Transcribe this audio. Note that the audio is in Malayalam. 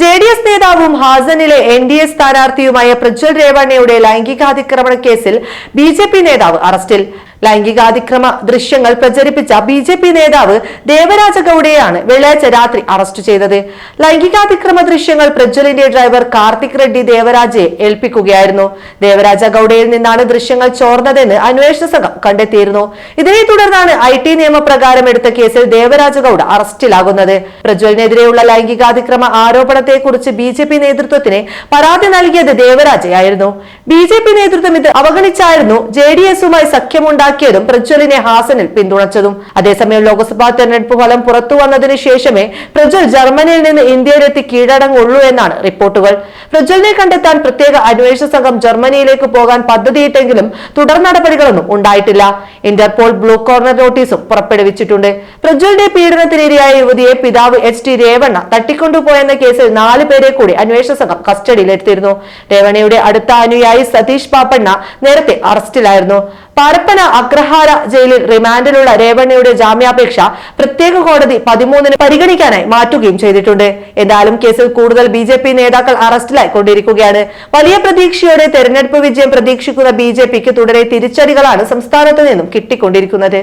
ജെ ഡി എസ് നേതാവും ഹാസനിലെ എൻ ഡി എ സ്ഥാനാർത്ഥിയുമായ പ്രജ്വൽ രേവണ്ണയുടെ ലൈംഗികാതിക്രമണ കേസിൽ ബി ജെ പി നേതാവ് അറസ്റ്റിൽ. ലൈംഗികാതിക്രമ ദൃശ്യങ്ങൾ പ്രചരിപ്പിച്ച ബി ജെ പി നേതാവ് ദേവരാജ ഗൌഡയെയാണ് വെള്ളിയാഴ്ച രാത്രി അറസ്റ്റ് ചെയ്തത്. ലൈംഗികാതിക്രമ ദൃശ്യങ്ങൾ പ്രജ്വലിന്റെ ഡ്രൈവർ കാർത്തിക് റെഡ്ഡി ദേവരാജയെ ഏൽപ്പിക്കുകയായിരുന്നു. ദേവരാജ ഗൌഡയിൽ നിന്നാണ് ദൃശ്യങ്ങൾ ചോർന്നതെന്ന് അന്വേഷണ സംഘം കണ്ടെത്തിയിരുന്നു. ഇതിനെ തുടർന്നാണ് ഐ ടി നിയമപ്രകാരം എടുത്ത കേസിൽ ദേവരാജ ഗൌഡ അറസ്റ്റിലാകുന്നത്. പ്രജ്വലിനെതിരെയുള്ള ലൈംഗികാതിക്രമ ആരോപണത്തെക്കുറിച്ച് ബി ജെ പി നേതൃത്വത്തിന് പരാതി നൽകിയത് ദേവരാജയായിരുന്നു. ബി ജെ പി നേതൃത്വം ഇത് അവഗണിച്ചായിരുന്നു ജെ ഡി എസുമായി സഖ്യമുണ്ടാക്കിയതും പ്രജ്വലിനെ ഹാസനിൽ പിന്തുണച്ചതും. അതേസമയം ലോക്സഭാ തെരഞ്ഞെടുപ്പ് ഫലം പുറത്തു വന്നതിന് ശേഷമേ പ്രജ്വൽ ജർമ്മനിയിൽ നിന്ന് ഇന്ത്യയിലെത്തി കീഴടങ്ങുള്ളൂ എന്നാണ് റിപ്പോർട്ടുകൾ. പ്രജ്വലിനെ കണ്ടെത്താൻ പ്രത്യേക അന്വേഷണ സംഘം ജർമ്മനിയിലേക്ക് പോകാൻ പദ്ധതിയിട്ടെങ്കിലും തുടർ നടപടികളൊന്നും ഉണ്ടായിട്ടില്ല. ഇന്റർപോൾ ബ്ലൂ കോർണർ നോട്ടീസും പുറപ്പെടുവിച്ചിട്ടുണ്ട്. പ്രജ്വലിന്റെ പീഡനത്തിനിരയായ യുവതിയെ പിതാവ് എച്ച് ടി രേവണ്ണ തട്ടിക്കൊണ്ടുപോയെന്ന കേസിൽ നാല് പേരെ കൂടി അന്വേഷണ സംഘം കസ്റ്റഡിയിലെടുത്തിരുന്നു. രേവണയുടെ അടുത്ത അനുയായി സതീഷ് പാപ്പണ്ണ നേരത്തെ അറസ്റ്റിലായിരുന്നു. പരപ്പന അഗ്രഹാര ജയിലിൽ റിമാൻഡിലുള്ള രേവണ്ണയുടെ ജാമ്യാപേക്ഷ പ്രത്യേക കോടതി പതിമൂന്നിന് പരിഗണിക്കാനായി മാറ്റുകയും ചെയ്തിട്ടുണ്ട്. എന്തായാലും കേസിൽ കൂടുതൽ ബി ജെ പി നേതാക്കൾ അറസ്റ്റിലായി കൊണ്ടിരിക്കുകയാണ്. വലിയ പ്രതീക്ഷയോടെ തെരഞ്ഞെടുപ്പ് വിജയം പ്രതീക്ഷിക്കുന്ന ബി ജെ പിക്ക് തുടരെ തിരിച്ചടികളാണ് സംസ്ഥാനത്ത് നിന്നും കിട്ടിക്കൊണ്ടിരിക്കുന്നത്.